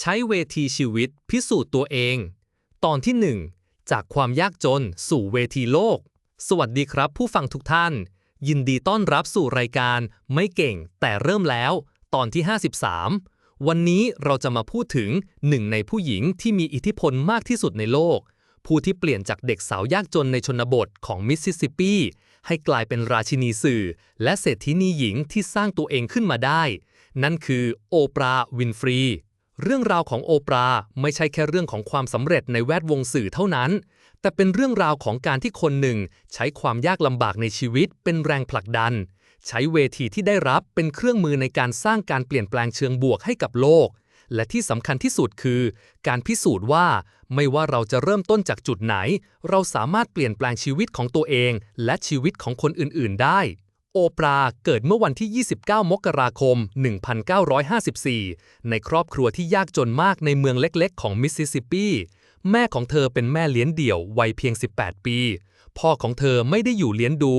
ใช้เวทีชีวิตพิสูจน์ตัวเอง ตอนที่ 1 จากความยากจนสู่เวทีโลก สวัสดีครับผู้ฟังทุกท่าน ยินดีต้อนรับสู่รายการไม่เก่งแต่เริ่มแล้ว ตอนที่ 53 วันนี้เราจะมาพูดถึงหนึ่งในผู้หญิงที่มีอิทธิพลมากที่สุดในโลก ผู้ที่เปลี่ยนจากเด็กสาวยากจนในชนบทของมิสซิสซิปปีให้กลายเป็นราชินีสื่อ และเศรษฐินีหญิงที่สร้างตัวเองขึ้นมาได้ นั่นคือโอปราห์ วินฟรี เรื่องราวของโอปราไม่ใช่แค่เรื่องของความสำเร็จในแวดวงสื่อเท่านั้น แต่เป็นเรื่องราวของการที่คนหนึ่ง ใช้ความยากลำบากในชีวิต เป็นแรงผลักดัน ใช้เวทีที่ได้รับเป็นเครื่องมือในการสร้างการเปลี่ยนแปลงเชิงบวกให้กับโลก และที่สำคัญที่สุดคือ การพิสูจน์ว่า ไม่ว่าเราจะเริ่มต้นจากจุดไหน เราสามารถเปลี่ยนแปลงชีวิตของตัวเอง และชีวิตของคนอื่น ๆ ได้ โอปราเกิดเมื่อวันที่ 29 มกราคม 1954 ในครอบครัวที่ยากจนมากในเมืองเล็กๆ ของมิสซิสซิปปี แม่ของเธอเป็นแม่เลี้ยงเดี่ยววัยเพียง 18 ปี พ่อของเธอไม่ได้อยู่เลี้ยงดู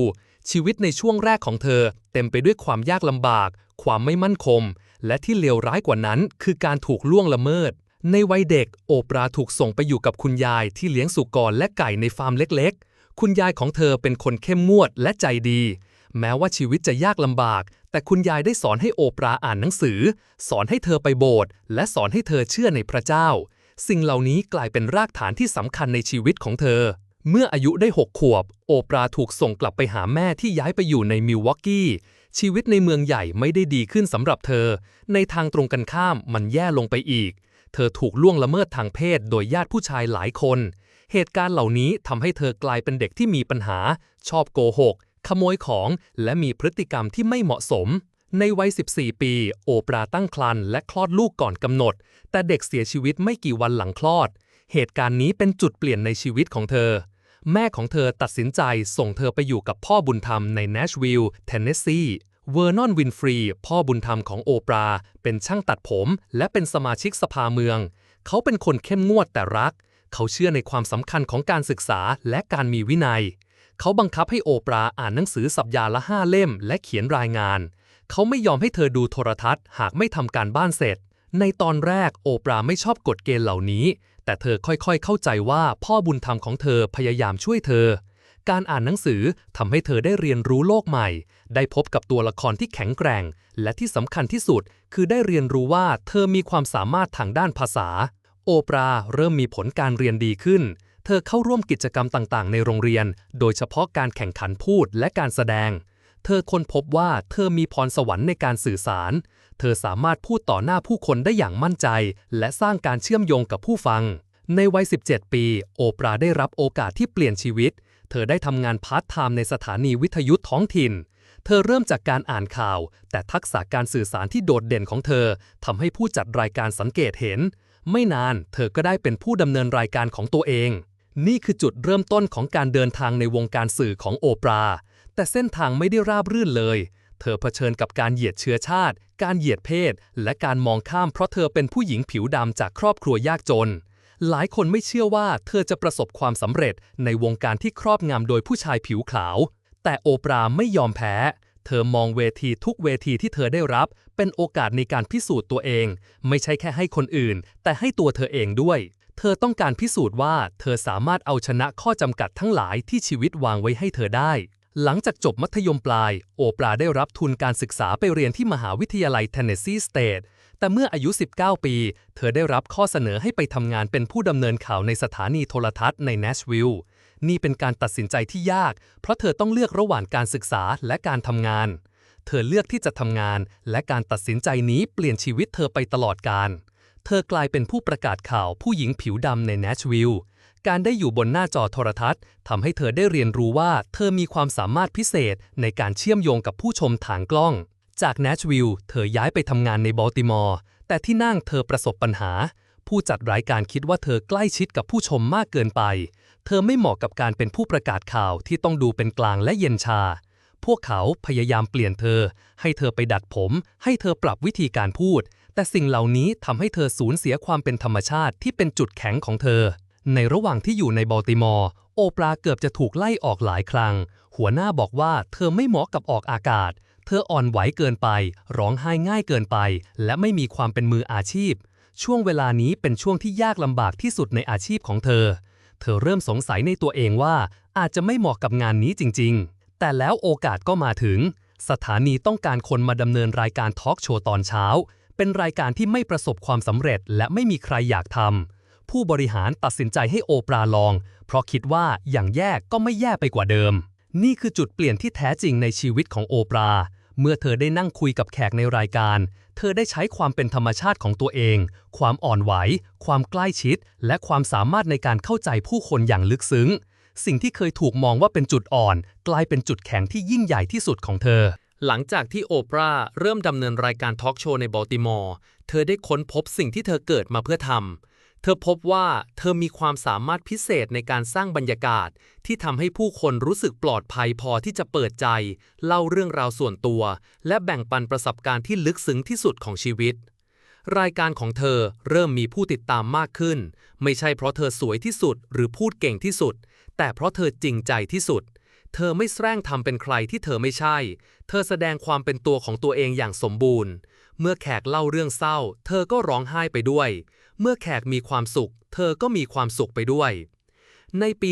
ชีวิตในช่วงแรกของเธอ เต็มไปด้วยความยากลำบาก ความไม่มั่นคง และที่เลวร้ายกว่านั้น คือการถูกล่วงละเมิด ในวัยเด็ก โอปราถูกส่งไปอยู่กับคุณยายที่เลี้ยงสุกรและไก่ในฟาร์มเล็ก ๆ คุณยายของเธอเป็นคนเข้มงวดและใจดี แม้ว่าชีวิตจะยากลำบาก แต่คุณยายได้สอนให้โอปราอ่านหนังสือ สอนให้เธอไปโบสถ์และสอนให้เธอเชื่อในพระเจ้า สิ่งเหล่านี้กลายเป็นรากฐานที่สำคัญในชีวิตของเธอ เมื่ออายุได้6ขวบ โอปราถูกส่งกลับไปหาแม่ที่ย้ายไปอยู่ในมิลวอกกี้ชีวิตในเมืองใหญ่ไม่ได้ดีขึ้นสำหรับเธอ ในทางตรงกันข้ามมันแย่ลงไปอีก เธอถูกล่วงละเมิดทางเพศโดยญาติผู้ชายหลายคน เหตุการณ์เหล่านี้ทำให้เธอกลายเป็นเด็กที่มีปัญหา ชอบโกหก ขโมยของ และมีพฤติกรรมที่ไม่เหมาะสม ในวัย 14 ปี โอปราตั้งครรภ์และคลอดลูกก่อนกำหนด แต่เด็กเสียชีวิตไม่กี่วันหลังคลอด เหตุการณ์นี้เป็นจุดเปลี่ยนในชีวิตของเธอ แม่ของเธอตัดสินใจส่งเธอไปอยู่กับพ่อบุญธรรมในเนชวิลล์เทนเนสซีเวอร์นอนวินฟรี พ่อบุญธรรมของโอปรา เป็นช่างตัดผม และเป็นสมาชิกสภาเมือง เขาเป็นคนเข้มงวดแต่รัก เขาเชื่อในความสำคัญของการศึกษาและการมีวินัย เขาบังคับให้โอปราอ่านหนังสือสัปดาห์ละห้าเล่ม และเขียนรายงาน เขาไม่ยอมให้เธอดูโทรทัศน์ หากไม่ทำการบ้านเสร็จ ในตอนแรกโอปราไม่ชอบกฎเกณฑ์เหล่านี้ แต่เธอค่อยๆเข้าใจว่าพ่อบุญธรรมของเธอพยายามช่วยเธอ การอ่านหนังสือทำให้เธอได้เรียนรู้โลกใหม่ ได้พบกับตัวละครที่แข็งแกร่ง และที่สำคัญที่สุด คือได้เรียนรู้ว่าเธอมีความสามารถทางด้านภาษา โอปราเริ่มมีผลการเรียนดีขึ้น เธอเข้าร่วมกิจกรรมต่างๆ ในโรงเรียน โดยเฉพาะการแข่งขันพูดและการแสดง เธอค้นพบว่าเธอมีพรสวรรค์ในการสื่อสาร เธอสามารถพูดต่อหน้าผู้คนได้อย่างมั่นใจ และสร้างการเชื่อมโยงกับผู้ฟัง ในวัย 17 ปี โอปราได้รับโอกาสที่เปลี่ยนชีวิต เธอได้ทำงานพาร์ทไทม์ในสถานีวิทยุท้องถิ่นเธอเริ่มจากการอ่านข่าว แต่ทักษะการสื่อสารที่โดดเด่นของเธอทำให้ผู้จัดรายการสังเกตเห็น ไม่นานเธอก็ได้เป็นผู้ดำเนินรายการของตัวเอง นี่คือจุดเริ่มต้นของการเดินทางในวงการสื่อของโอปรา แต่เส้นทางไม่ได้ราบรื่นเลย เธอเผชิญกับการเหยียดเชื้อชาติ การเหยียดเพศ และการมองข้ามเพราะเธอเป็นผู้หญิงผิวดำจากครอบครัวยากจน หลายคนไม่เชื่อว่าเธอจะประสบความสำเร็จในวงการที่ครอบงำโดยผู้ชายผิวขาว แต่โอปราไม่ยอมแพ้ เธอมองเวทีทุกเวทีที่เธอได้รับ เป็นโอกาสในการพิสูจน์ตัวเอง ไม่ใช่แค่ให้คนอื่น แต่ให้ตัวเธอเองด้วย เธอต้องการพิสูจน์ว่าเธอสามารถเอาชนะข้อจำกัดทั้งหลายที่ชีวิตวางไว้ให้เธอได้ หลังจากจบมัธยมปลาย โอปราได้รับทุนการศึกษาไปเรียนที่มหาวิทยาลัยเทนเนสซีสเตทแต่เมื่ออายุ 19 ปี เธอได้รับข้อเสนอให้ไปทำงานเป็นผู้ดำเนินข่าวในสถานีโทรทัศน์ในเนชวิลล์นี่เป็นการตัดสินใจที่ยาก เพราะเธอต้องเลือกระหว่างการศึกษาและการทำงาน เธอเลือกที่จะทำงาน และการตัดสินใจนี้เปลี่ยนชีวิตเธอไปตลอดกาล ธอกลายเป็นผู้ประกาศข่าวผู้หญิงผิวดำในเนชวิลล์การได้อยู่บนหน้าจอโทรทัศน์ทำให้เธอได้เรียนรู้ว่าเธอมีความสามารถพิเศษในการเชื่อมโยงกับผู้ชมทางกล้อง จากเนชวิลล์เธอย้ายไปทำงานในบอลติมอร์ แต่ที่นั่งเธอประสบปัญหา ผู้จัดรายการคิดว่าเธอใกล้ชิดกับผู้ชมมากเกินไป เธอไม่เหมาะกับการเป็นผู้ประกาศข่าวที่ต้องดูเป็นกลางและเย็นชา พวกเขาพยายามเปลี่ยนเธอ ให้เธอไปดัดผม ให้เธอปรับวิธีการพูด แต่สิ่งเหล่านี้ทำให้เธอสูญเสียความเป็นธรรมชาติที่เป็นจุดแข็งของเธอ ในระหว่างที่อยู่ในบอลติมอร์ โอปราเกือบจะถูกไล่ออกหลายครั้ง หัวหน้าบอกว่าเธอไม่เหมาะกับออกอากาศ เธออ่อนไหวเกินไป ร้องไห้ง่ายเกินไป และไม่มีความเป็นมืออาชีพ ช่วงเวลานี้เป็นช่วงที่ยากลำบากที่สุดในอาชีพของเธอ เธอเริ่มสงสัยในตัวเองว่าอาจจะไม่เหมาะกับงานนี้จริง ๆ แต่แล้วโอกาสก็มาถึง สถานีต้องการคนมาดำเนินรายการทอล์กโชว์ตอนเช้า เป็นรายการที่ไม่ประสบความสำเร็จและไม่มีใครอยากทำ ผู้บริหารตัดสินใจให้โอปราลอง เพราะคิดว่าอย่างแย่ก็ไม่แย่ไปกว่าเดิม นี่คือจุดเปลี่ยนที่แท้จริงในชีวิตของโอปรา เมื่อเธอได้นั่งคุยกับแขกในรายการ เธอได้ใช้ความเป็นธรรมชาติของตัวเอง ความอ่อนไหว ความใกล้ชิด และความสามารถในการเข้าใจผู้คนอย่างลึกซึ้ง สิ่งที่เคยถูกมองว่าเป็นจุดอ่อน กลายเป็นจุดแข็งที่ยิ่งใหญ่ที่สุดของเธอ หลังจากที่โอปราเริ่มดำเนินรายการทอล์กโชว์ในบอลติมอร์ เธอได้ค้นพบสิ่งที่เธอเกิดมาเพื่อทำ เธอพบว่าเธอมีความสามารถพิเศษในการสร้างบรรยากาศ ที่ทำให้ผู้คนรู้สึกปลอดภัยพอที่จะเปิดใจ เล่าเรื่องราวส่วนตัว และแบ่งปันประสบการณ์ที่ลึกซึ้งที่สุดของชีวิต รายการของเธอเริ่มมีผู้ติดตามมากขึ้น ไม่ใช่เพราะเธอสวยที่สุดหรือพูดเก่งที่สุด แต่เพราะเธอจริงใจที่สุดเเธอไม่แสร้งทำเป็นใครที่เธอไม่ใช่ เธอแสดงความเป็นตัวของตัวเองอย่างสมบูรณ์ เมื่อแขกเล่าเรื่องเศร้า เธอก็ร้องไห้ไปด้วย เมื่อแขกมีความสุข เธอก็มีความสุขไปด้วย ในปี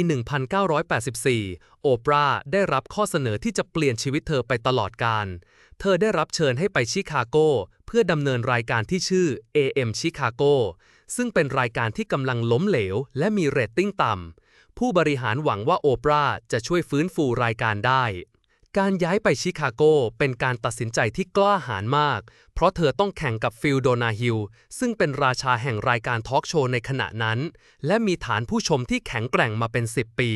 1984 โอปราห์ได้รับข้อเสนอที่จะเปลี่ยนชีวิตเธอไปตลอดกาลเธอได้รับเชิญให้ไปชิคาโก เพื่อดำเนินรายการที่ชื่อ AM Chicago ซึ่งเป็นรายการที่กำลังล้มเหลว และมีเรตติ้งต่ำ ผู้บริหารหวังว่าโอปราจะช่วยฟื้นฟูรายการได้ การย้ายไปชิคาโกเป็นการตัดสินใจที่กล้าหาญมาก เพราะเธอต้องแข่งกับฟิลโดนาฮิลซึ่งเป็นราชาแห่งรายการทอล์กโชว์ในขณะนั้น และมีฐานผู้ชมที่แข็งแกร่งมาเป็น 10 ปี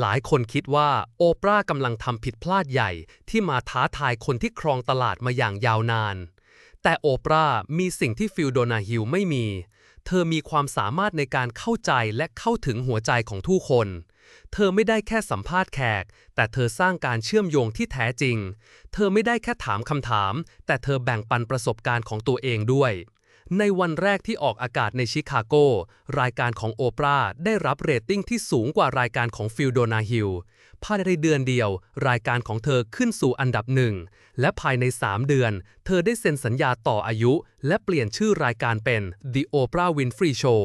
หลายคนคิดว่าโอปรากำลังทำผิดพลาดใหญ่ที่มาท้าทายคนที่ครองตลาดมาอย่างยาวนาน แต่โอปรามีสิ่งที่ฟิลโดนาฮิลไม่มี เธอมีความสามารถในการเข้าใจและเข้าถึงหัวใจของทุกคน เธอไม่ได้แค่สัมภาษณ์แขก แต่เธอสร้างการเชื่อมโยงที่แท้จริง เธอไม่ได้แค่ถามคำถาม แต่เธอแบ่งปันประสบการณ์ของตัวเองด้วย ในวันแรกที่ออกอากาศในชิคาโก รายการของโอปราได้รับเรตติ้งที่สูงกว่ารายการของฟิลโดนาฮิลภายในเดือนเดียว รายการของเธอขึ้นสู่อันดับหนึ่ง และภายใน 3 เดือน เธอได้เซ็นสัญญาต่ออายุ และเปลี่ยนชื่อรายการเป็น The Oprah Winfrey Show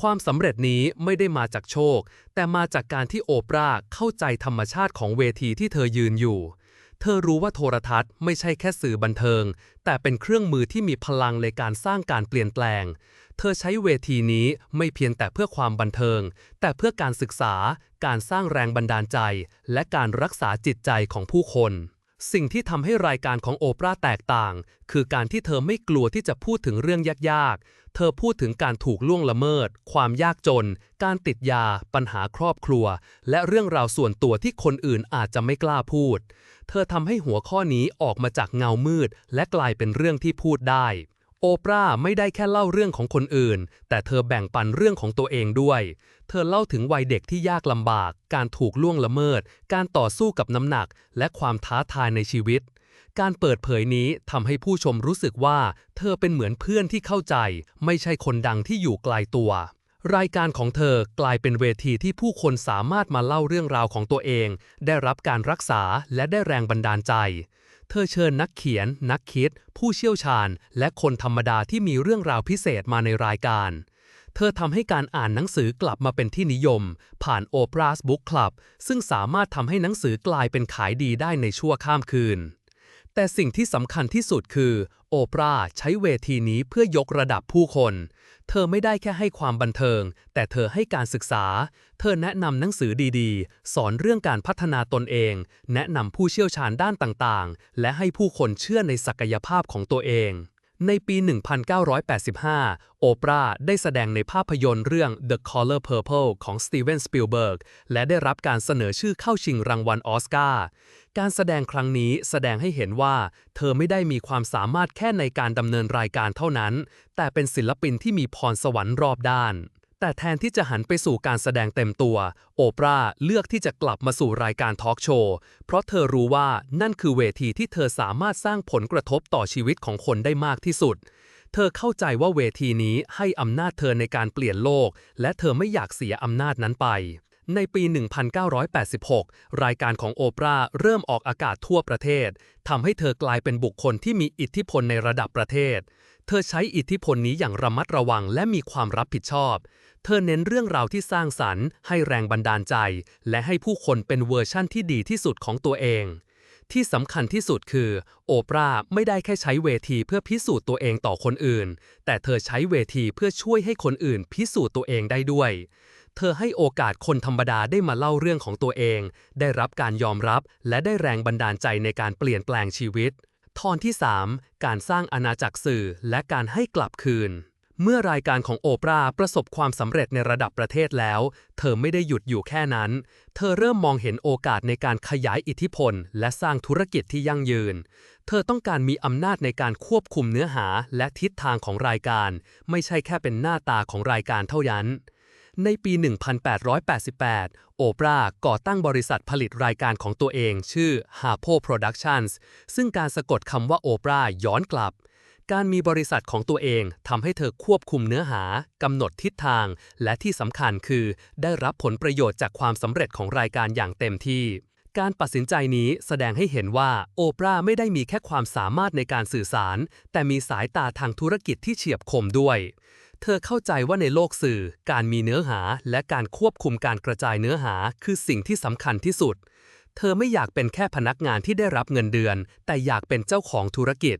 ความสำเร็จนี้ไม่ได้มาจากโชค แต่มาจากการที่โอปราเข้าใจธรรมชาติของเวทีที่เธอยืนอยู่ เธอรู้ว่าโทรทัศน์ไม่ใช่แค่สื่อบันเทิง แต่เป็นเครื่องมือที่มีพลังในการสร้างการเปลี่ยนแปลง เธอใช้เวทีนี้ไม่เพียงแต่เพื่อความบันเทิง แต่เพื่อการศึกษา การสร้างแรงบันดาลใจ และการรักษาจิตใจของผู้คน สิ่งที่ทำให้รายการของโอปราแตกต่าง คือการที่เธอไม่กลัวที่จะพูดถึงเรื่องยากๆ เธอพูดถึงการถูกล่วงละเมิด ความยากจน การติดยา ปัญหาครอบครัว และเรื่องราวส่วนตัวที่คนอื่นอาจจะไม่กล้าพูด เธอทำให้หัวข้อนี้ออกมาจากเงามืด และกลายเป็นเรื่องที่พูดได้ โอปราไม่ได้แค่เล่าเรื่องของคนอื่น แต่เธอแบ่งปันเรื่องของตัวเองด้วย ธอเล่าถึงวัยเด็กที่ยากลำบาก การถูกล่วงละเมิด การต่อสู้กับน้ำหนัก และความท้าทายในชีวิต การเปิดเผยนี้ทำให้ผู้ชมรู้สึกว่า เธอเป็นเหมือนเพื่อนที่เข้าใจ ไม่ใช่คนดังที่อยู่ไกลตัว รายการของเธอกลายเป็นเวทีที่ผู้คนสามารถมาเล่าเรื่องราวของตัวเอง ได้รับการรักษาและได้แรงบันดาลใจ เธอเชิญนักเขียน นักคิด ผู้เชี่ยวชาญ และคนธรรมดาที่มีเรื่องราวพิเศษมาในรายการ เธอทำให้การอ่านหนังสือกลับมาเป็นที่นิยม ผ่าน Oprah's Book Club ซึ่งสามารถทำให้หนังสือกลายเป็นขายดีได้ในชั่วข้ามคืน แต่สิ่งที่สำคัญที่สุดคือ โอปราใช้เวทีนี้เพื่อยกระดับผู้คน เธอไม่ได้แค่ให้ความบันเทิง แต่เธอให้การศึกษา เธอแนะนำหนังสือดีๆ สอนเรื่องการพัฒนาตนเอง แนะนำผู้เชี่ยวชาญด้านต่างๆ และให้ผู้คนเชื่อในศักยภาพของตัวเอง ในปี 1985 โอปราห์ได้แสดงในภาพยนตร์เรื่อง The Color Purple ของสตีเวนสปิลเบิร์กและได้รับการเสนอชื่อเข้าชิงรางวัลออสการ์ การแสดงครั้งนี้แสดงให้เห็นว่า เธอไม่ได้มีความสามารถแค่ในการดำเนินรายการเท่านั้น แต่เป็นศิลปินที่มีพรสวรรค์รอบด้าน แต่แทนที่จะหันไปสู่การแสดงเต็มตัว โอปราห์เลือกที่จะกลับมาสู่รายการทอล์กโชว์ เพราะเธอรู้ว่านั่นคือเวทีที่เธอสามารถสร้างผลกระทบต่อชีวิตของคนได้มากที่สุด เธอเข้าใจว่าเวทีนี้ให้อำนาจเธอในการเปลี่ยนโลก และเธอไม่อยากเสียอำนาจนั้นไป ในปี 1986 รายการของโอปราห์เริ่มออกอากาศทั่วประเทศทำให้เธอกลายเป็นบุคคลที่มีอิทธิพลในระดับประเทศ เธอใช้อิทธิพลนี้อย่างระมัดระวังและมีความรับผิดชอบ เธอเน้นเรื่องราวที่สร้างสรรค์ ให้แรงบันดาลใจ และให้ผู้คนเป็นเวอร์ชั่นที่ดีที่สุดของตัวเอง ที่สำคัญที่สุดคือ โอปราไม่ได้แค่ใช้เวทีเพื่อพิสูจน์ตัวเองต่อคนอื่น แต่เธอใช้เวทีเพื่อช่วยให้คนอื่นพิสูจน์ตัวเองได้ด้วย เธอให้โอกาสคนธรรมดาได้มาเล่าเรื่องของตัวเอง ได้รับการยอมรับ และได้แรงบันดาลใจในการเปลี่ยนแปลงชีวิต ตอนที่ 3 การสร้างอาณาจักรสื่อและการให้กลับคืน เมื่อรายการของโอปราประสบความสำเร็จในระดับประเทศแล้ว เธอไม่ได้หยุดอยู่แค่นั้น เธอเริ่มมองเห็นโอกาสในการขยายอิทธิพล และสร้างธุรกิจที่ยั่งยืน เธอต้องการมีอำนาจในการควบคุมเนื้อหาและทิศทางของรายการ ไม่ใช่แค่เป็นหน้าตาของรายการเท่านั้น ในปี 1888 โอปราห์ก่อตั้งบริษัทผลิตรายการของตัวเองชื่อ Harpo Productions ซึ่งการสะกดคำว่าโอปราห์ย้อนกลับ การมีบริษัทของตัวเองทำให้เธอควบคุมเนื้อหากำหนดทิศทาง และที่สำคัญคือได้รับผลประโยชน์จากความสำเร็จของรายการอย่างเต็มที่การตัดสินใจนี้แสดงให้เห็นว่าโอปราห์ไม่ได้มีแค่ความสามารถในการสื่อสาร แต่มีสายตาทางธุรกิจที่เฉียบคมด้วย เธอเข้าใจว่าในโลกสื่อ การมีเนื้อหาและการควบคุมการกระจายเนื้อหาคือสิ่งที่สำคัญที่สุด เธอไม่อยากเป็นแค่พนักงานที่ได้รับเงินเดือน แต่อยากเป็นเจ้าของธุรกิจ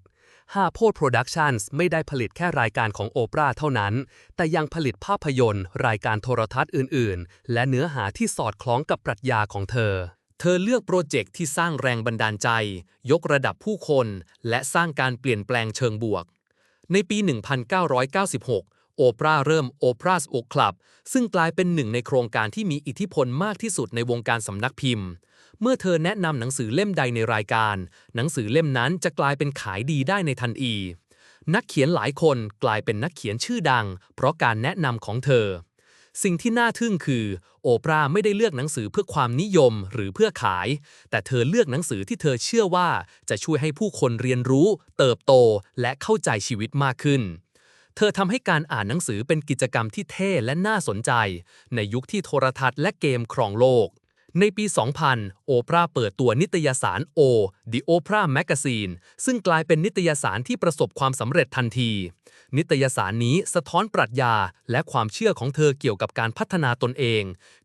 h a r p o Productions ไม่ได้ผลิตแค่รายการของโอปราเท่านั้น แต่ยังผลิตภาพยนตร์ รายการโทรทัศน์อื่น ๆ และเนื้อหาที่สอดคล้องกับปรัชญาของเธอ เธอเลือกโปรเจกต์ที่สร้างแรงบันดาลใจ ยกระดับผู้คน และสร้างการเปลี่ยนแปลงเชิงบวก ในปี 1996 โอปราเริ่ม Oprah's Book Club ซึ่งกลายเป็นหนึ่งในโครงการที่มีอิทธิพลมากที่สุดในวงการสำนักพิมพ์ เมื่อเธอแนะนำหนังสือเล่มใดในรายการ หนังสือเล่มนั้นจะกลายเป็นขายดีได้ในทันทีนักเขียนหลายคนกลายเป็นนักเขียนชื่อดัง เพราะการแนะนำของเธอ สิ่งที่น่าทึ่งคือ โอปราไม่ได้เลือกหนังสือเพื่อความนิยมหรือเพื่อขาย แต่เธอเลือกหนังสือที่เธอเชื่อว่าจะช่วยให้ผู้คนเรียนรู้ เติบโตและเข้าใจชีวิตมากขึ้น เธอทำให้การอ่านหนังสือเป็นกิจกรรมที่เท่และน่าสนใจ ในยุคที่โทรทัศน์และเกมครองโลก ในปี 2000 โอปราเปิดตัวนิตยสาร O The Oprah Magazine ซึ่งกลายเป็นนิตยสารที่ประสบความสำเร็จทันที นิตยสารนี้สะท้อนปรัชญาและความเชื่อของเธอเกี่ยวกับการพัฒนาตนเอง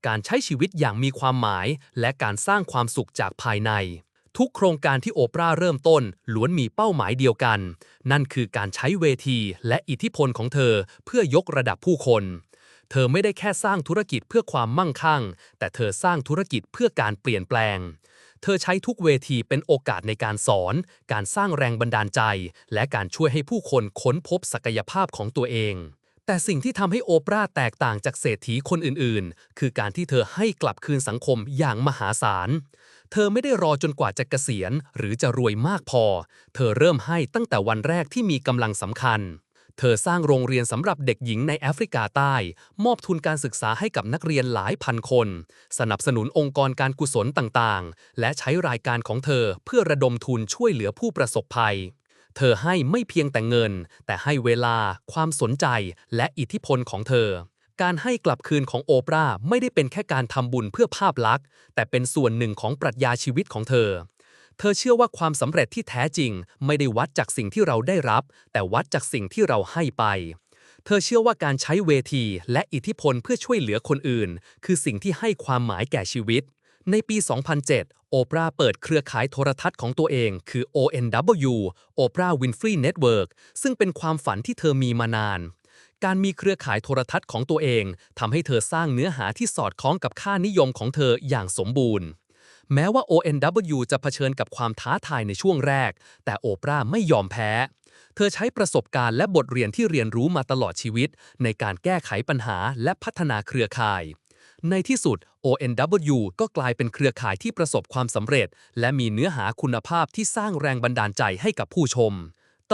การใช้ชีวิตอย่างมีความหมาย และการสร้างความสุขจากภายใน ทุกโครงการที่โอปราเริ่มต้นล้วนมีเป้าหมายเดียวกัน นั่นคือการใช้เวทีและอิทธิพลของเธอเพื่อยกระดับผู้คน เธอไม่ได้แค่สร้างธุรกิจเพื่อความมั่งคั่ง แต่เธอสร้างธุรกิจเพื่อการเปลี่ยนแปลง เธอใช้ทุกเวทีเป็นโอกาสในการสอน การสร้างแรงบันดาลใจ และการช่วยให้ผู้คนค้นพบศักยภาพของตัวเองแต่สิ่งที่ทำให้โอปราแตกต่างจากเศรษฐีคนอื่นๆ คือการที่เธอให้กลับคืนสังคมอย่างมหาศาล เธอไม่ได้รอจนกว่าจะเกษียณ หรือจะรวยมากพอ เธอเริ่มให้ตั้งแต่วันแรกที่มีกำลังสำคัญ เธอสร้างโรงเรียนสำหรับเด็กหญิงในแอฟริกาใต้ มอบทุนการศึกษาให้กับนักเรียนหลายพันคน สนับสนุนองค์กรการกุศลต่างๆ และใช้รายการของเธอเพื่อระดมทุนช่วยเหลือผู้ประสบภัยเธอให้ไม่เพียงแต่เงิน แต่ให้เวลา ความสนใจ และอิทธิพลของเธอ การให้กลับคืนของโอปราไม่ได้เป็นแค่การทำบุญเพื่อภาพลักษณ์ แต่เป็นส่วนหนึ่งของปรัชญาชีวิตของเธอ เธอเชื่อว่าความสำเร็จที่แท้จริง ไม่ได้วัดจากสิ่งที่เราได้รับ แต่วัดจากสิ่งที่เราให้ไป เธอเชื่อว่าการใช้เวทีและอิทธิพลเพื่อช่วยเหลือคนอื่น คือสิ่งที่ให้ความหมายแก่ชีวิต ในปี 2007 โอปราเปิดเครือข่ายโทรทัศน์ของตัวเอง คือ ONW Oprah Winfrey Network ซึ่งเป็นความฝันที่เธอมีมานาน การมีเครือข่ายโทรทัศน์ของตัวเองทำให้เธอสร้างเนื้อหาที่สอดคล้องกับค่านิยมของเธออย่างสมบูรณ์ แม้ว่า ONW จะเผชิญกับความท้าทายในช่วงแรก แต่โอปราไม่ยอมแพ้ เธอใช้ประสบการณ์และบทเรียนที่เรียนรู้มาตลอดชีวิต ในการแก้ไขปัญหาและพัฒนาเครือข่าย ในที่สุด ONW ก็กลายเป็นเครือข่ายที่ประสบความสำเร็จ และมีเนื้อหาคุณภาพที่สร้างแรงบันดาลใจให้กับผู้ชม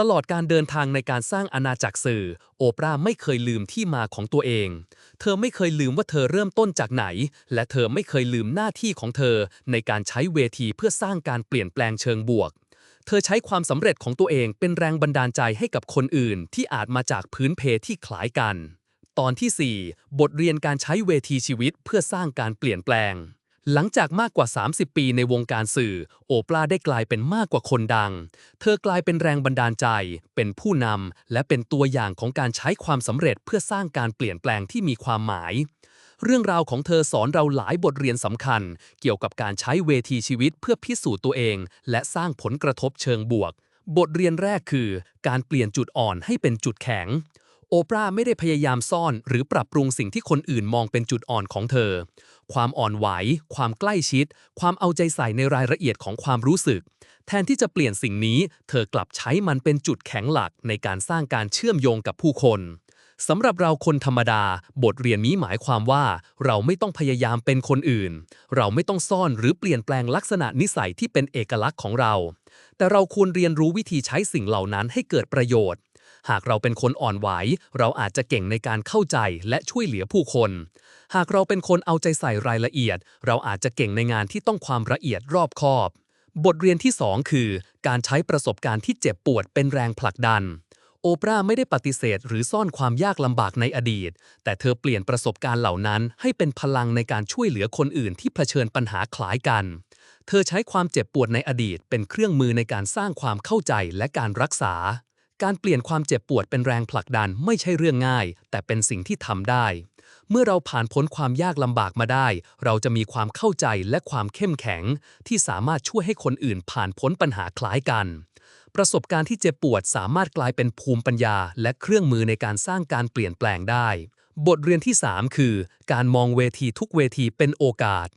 ตลอดการเดินทางในการสร้างอาณาจักรสื่อ โอปราไม่เคยลืมที่มาของตัวเอง เธอไม่เคยลืมว่าเธอเริ่มต้นจากไหน และเธอไม่เคยลืมหน้าที่ของเธอในการใช้เวทีเพื่อสร้างการเปลี่ยนแปลงเชิงบวก เธอใช้ความสำเร็จของตัวเองเป็นแรงบันดาลใจให้กับคนอื่นที่อาจมาจากพื้นเพที่คล้ายกัน ตอนที่ 4 บทเรียนการใช้เวทีชีวิตเพื่อสร้างการเปลี่ยนแปลง หลังจากมากกว่า 30 ปีในวงการสื่อ โอปราได้กลายเป็นมากกว่าคนดัง เธอกลายเป็นแรงบันดาลใจ เป็นผู้นำ และเป็นตัวอย่างของการใช้ความสำเร็จเพื่อสร้างการเปลี่ยนแปลงที่มีความหมาย เรื่องราวของเธอสอนเราหลายบทเรียนสำคัญ เกี่ยวกับการใช้เวทีชีวิตเพื่อพิสูจน์ตัวเอง และสร้างผลกระทบเชิงบวก บทเรียนแรกคือ การเปลี่ยนจุดอ่อนให้เป็นจุดแข็ง โอปราไม่ได้พยายามซ่อน หรือปรับปรุงสิ่งที่คนอื่นมองเป็นจุดอ่อนของเธอ ความอ่อนไหว ความใกล้ชิด ความเอาใจใส่ในรายละเอียดของความรู้สึก แทนที่จะเปลี่ยนสิ่งนี้ เธอกลับใช้มันเป็นจุดแข็งหลักในการสร้างการเชื่อมโยงกับผู้คนสำหรับเราคนธรรมดา บทเรียนนี้หมายความว่า เราไม่ต้องพยายามเป็นคนอื่น เราไม่ต้องซ่อนหรือเปลี่ยนแปลงลักษณะนิสัยที่เป็นเอกลักษณ์ของเรา แต่เราควรเรียนรู้วิธีใช้สิ่งเหล่านั้นให้เกิดประโยชน์ หากเราเป็นคนอ่อนไหว เราอาจจะเก่งในการเข้าใจและช่วยเหลือผู้คน หากเราเป็นคนเอาใจใส่รายละเอียด เราอาจจะเก่งในงานที่ต้องความละเอียดรอบคอบ บทเรียนที่ 2 คือ การใช้ประสบการณ์ที่เจ็บปวดเป็นแรงผลักดัน โอปราไม่ได้ปฏิเสธหรือซ่อนความยากลำบากในอดีต แต่เธอเปลี่ยนประสบการณ์เหล่านั้น ให้เป็นพลังในการช่วยเหลือคนอื่นที่เผชิญปัญหาคล้ายกันเธอใช้ความเจ็บปวดในอดีตเป็นเครื่องมือในการสร้างความเข้าใจและการรักษา การเปลี่ยนความเจ็บปวดเป็นแรงผลักดันไม่ใช่เรื่องง่าย แต่เป็นสิ่งที่ทำได้ เมื่อเราผ่านพ้นความยากลำบากมาได้ เราจะมีความเข้าใจและความเข้มแข็ง ที่สามารถช่วยให้คนอื่นผ่านพ้นปัญหาคล้ายกัน ประสบการณ์ที่เจ็บปวดสามารถกลายเป็นภูมิปัญญา และเครื่องมือในการสร้างการเปลี่ยนแปลงได้ บทเรียนที่ 3 คือ การมองเวทีทุกเวทีเป็นโอกาส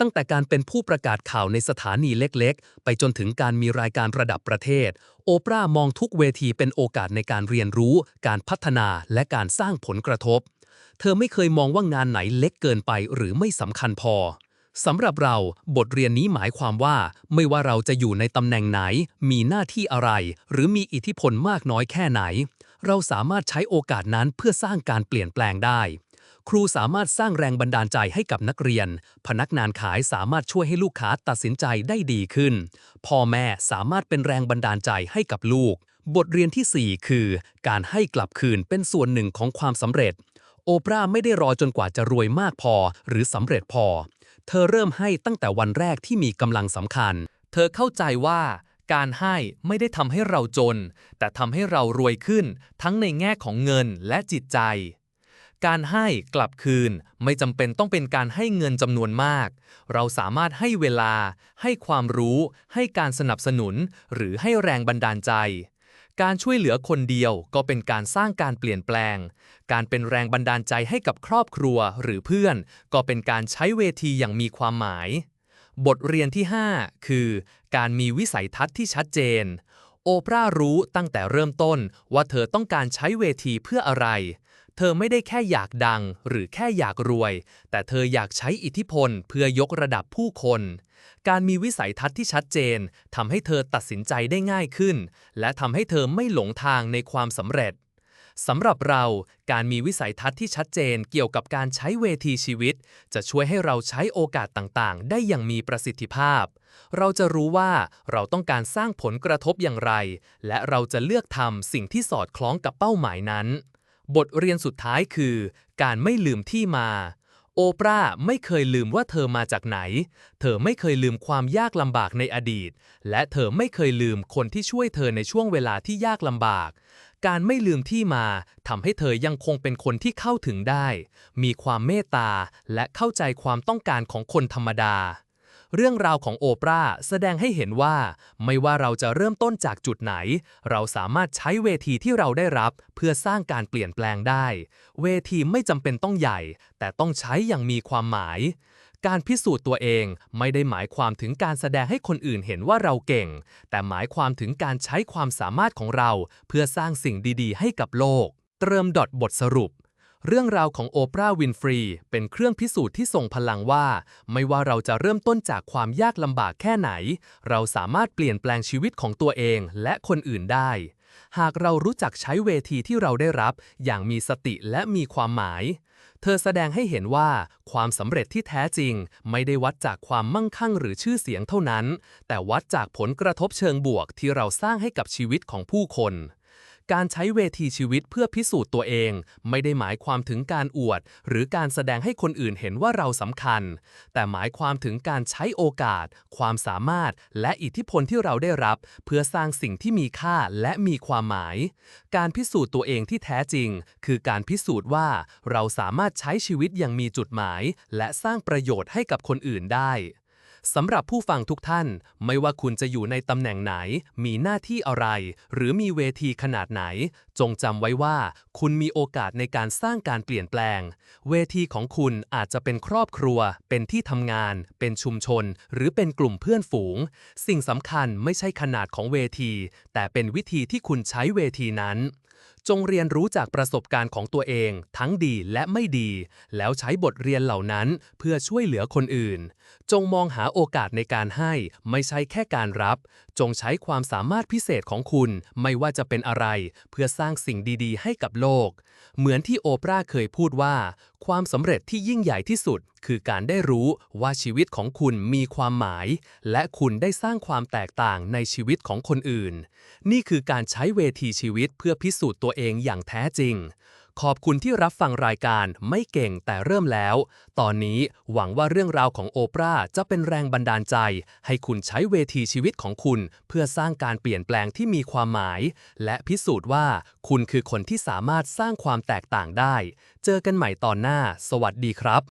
ตั้งแต่การเป็นผู้ประกาศข่าวในสถานีเล็กๆ ไปจนถึงการมีรายการระดับประเทศ โอปรามองทุกเวทีเป็นโอกาสในการเรียนรู้ การพัฒนาและการสร้างผลกระทบ เธอไม่เคยมองว่างานไหนเล็กเกินไปหรือไม่สำคัญพอสำหรับเราบทเรียนนี้หมายความว่า ไม่ว่าเราจะอยู่ในตำแหน่งไหน มีหน้าที่อะไร หรือมีอิทธิพลมากน้อยแค่ไหน เราสามารถใช้โอกาสนั้นเพื่อสร้างการเปลี่ยนแปลงได้ ครูสามารถสร้างแรงบันดาลใจให้กับนักเรียน พนักงานขายสามารถช่วยให้ลูกค้าตัดสินใจได้ดีขึ้น พ่อแม่สามารถเป็นแรงบันดาลใจให้กับลูก บทเรียนทีสี่ 4 คือ การให้กลับคืนเป็นส่วนหนึ่งของความสำเร็จ โอปราไม่ได้รอจนกว่าจะรวยมากพอ หรือสำเร็จพอ เธอเริ่มให้ตั้งแต่วันแรกที่มีกำลังสำคัญ เธอเข้าใจว่าการให้ไม่ได้ทำให้เราจน แต่ทำให้เรารวยขึ้น ทั้งในแง่ของเงินและจิตใจ การให้กลับคืนไม่จำเป็นต้องเป็นการให้เงินจำนวนมาก เราสามารถให้เวลา ให้ความรู้ ให้การสนับสนุน หรือให้แรงบันดาลใจ การช่วยเหลือคนเดียวก็เป็นการสร้างการเปลี่ยนแปลง การเป็นแรงบันดาลใจให้กับครอบครัวหรือเพื่อน ก็เป็นการใช้เวทีอย่างมีความหมาย บทเรียนที่ 5 คือ การมีวิสัยทัศน์ที่ชัดเจน โอปรารู้ตั้งแต่เริ่มต้นว่าเธอต้องการใช้เวทีเพื่ออะไร เธอไม่ได้แค่อยากดังหรือแค่อยากรวย แต่เธออยากใช้อิทธิพลเพื่อยกระดับผู้คน การมีวิสัยทัศน์ที่ชัดเจนทำให้เธอตัดสินใจได้ง่ายขึ้น และทำให้เธอไม่หลงทางในความสำเร็จ สำหรับเราการมีวิสัยทัศน์ที่ชัดเจนเกี่ยวกับการใช้เวทีชีวิต จะช่วยให้เราใช้โอกาสต่างๆ ได้อย่างมีประสิทธิภาพ เราจะรู้ว่าเราต้องการสร้างผลกระทบอย่างไร และเราจะเลือกทำสิ่งที่สอดคล้องกับเป้าหมายนั้น บทเรียนสุดท้ายคือ การไม่ลืมที่มาโอปราไม่เคยลืมว่าเธอมาจากไหน เธอไม่เคยลืมความยากลำบากในอดีต และเธอไม่เคยลืมคนที่ช่วยเธอในช่วงเวลาที่ยากลำบากการไม่ลืมที่มาทำให้เธอยังคงเป็นคนที่เข้าถึงได้ มีความเมตตาและเข้าใจความต้องการของคนธรรมดา เรื่องราวของโอปราแสดงให้เห็นว่า ไม่ว่าเราจะเริ่มต้นจากจุดไหน เราสามารถใช้เวทีที่เราได้รับ เพื่อสร้างการเปลี่ยนแปลงได้ เวทีไม่จำเป็นต้องใหญ่ แต่ต้องใช้อย่างมีความหมาย การพิสูจน์ตัวเองไม่ได้หมายความถึงการแสดงให้คนอื่นเห็นว่าเราเก่ง แต่หมายความถึงการใช้ความสามารถของเรา เพื่อสร้างสิ่งดีๆ ให้กับโลก เติมดอทบทสรุป เรื่องราวของโอปราห์วินฟรี เป็นเครื่องพิสูจน์ที่ส่งพลังว่า ไม่ว่าเราจะเริ่มต้นจากความยากลำบากแค่ไหน เราสามารถเปลี่ยนแปลงชีวิตของตัวเองและคนอื่นได้ หากเรารู้จักใช้เวทีที่เราได้รับ อย่างมีสติและมีความหมาย เธอแสดงให้เห็นว่าความสำเร็จที่แท้จริง ไม่ได้วัดจากความมั่งคั่งหรือชื่อเสียงเท่านั้น แต่วัดจากผลกระทบเชิงบวกที่เราสร้างให้กับชีวิตของผู้คน การใช้เวทีชีวิตเพื่อพิสูจน์ตัวเอง ไม่ได้หมายความถึงการอวด หรือการแสดงให้คนอื่นเห็นว่าเราสำคัญ แต่หมายความถึงการใช้โอกาส ความสามารถ และอิทธิพลที่เราได้รับ เพื่อสร้างสิ่งที่มีค่าและมีความหมาย การพิสูจน์ตัวเองที่แท้จริง คือการพิสูจน์ว่า เราสามารถใช้ชีวิตอย่างมีจุดหมาย และสร้างประโยชน์ให้กับคนอื่นได้ สำหรับผู้ฟังทุกท่าน ไม่ว่าคุณจะอยู่ในตำแหน่งไหน มีหน้าที่อะไร หรือมีเวทีขนาดไหน จงจำไว้ว่า คุณมีโอกาสในการสร้างการเปลี่ยนแปลง เวทีของคุณอาจจะเป็นครอบครัว เป็นที่ทำงาน เป็นชุมชน หรือเป็นกลุ่มเพื่อนฝูง สิ่งสำคัญไม่ใช่ขนาดของเวที แต่เป็นวิธีที่คุณใช้เวทีนั้น จงเรียนรู้จากประสบการณ์ของตัวเอง ทั้งดีและไม่ดี แล้วใช้บทเรียนเหล่านั้นเพื่อช่วยเหลือคนอื่น จงมองหาโอกาสในการให้ ไม่ใช่แค่การรับ จงใช้ความสามารถพิเศษของคุณ ไม่ว่าจะเป็นอะไร เพื่อสร้างสิ่งดีๆ ให้กับโลก เหมือนที่โอปราเคยพูดว่า ความสำเร็จที่ยิ่งใหญ่ที่สุด คือการได้รู้ว่าชีวิตของคุณมีความหมาย และคุณได้สร้างความแตกต่างในชีวิตของคนอื่น นี่คือการใช้เวทีชีวิตเพื่อพิสูจน์ตัวเองอย่างแท้จริง ขอบคุณที่รับฟังรายการไม่เก่งแต่เริ่มแล้ว ตอนนี้หวังว่าเรื่องราวของโอปราจะเป็นแรงบันดาลใจ ให้คุณใช้เวทีชีวิตของคุณ เพื่อสร้างการเปลี่ยนแปลงที่มีความหมาย และพิสูจน์ว่าคุณคือคนที่สามารถสร้างความแตกต่างได้ เจอกันใหม่ตอนหน้า สวัสดีครับ